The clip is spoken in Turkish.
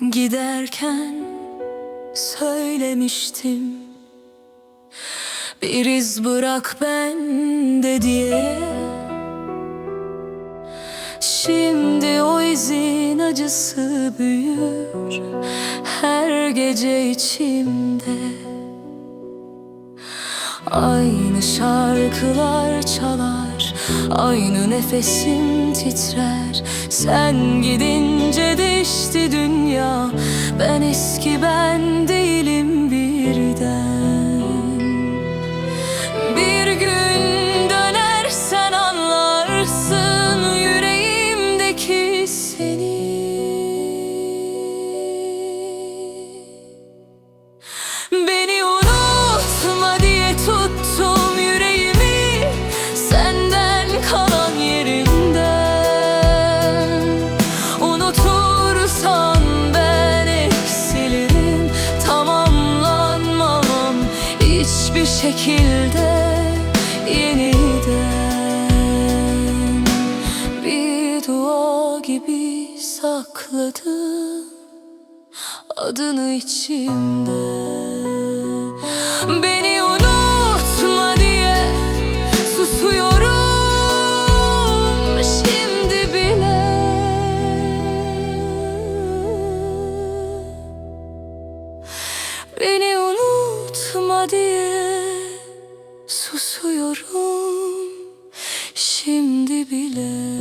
Giderken söylemiştim Bir iz bırak bende diye. Şimdi o izin acısı büyür Her gece içimde. Aynı şarkılar çalar Aynı nefesim titrer. Sen gidince değişti dünya Ben eski ben değilim birden şekilde yeniden Bir dua gibi sakladım adını içimde. Beni unutma diye susuyorum şimdi bile. Beni unutma diye susuyorum şimdi bile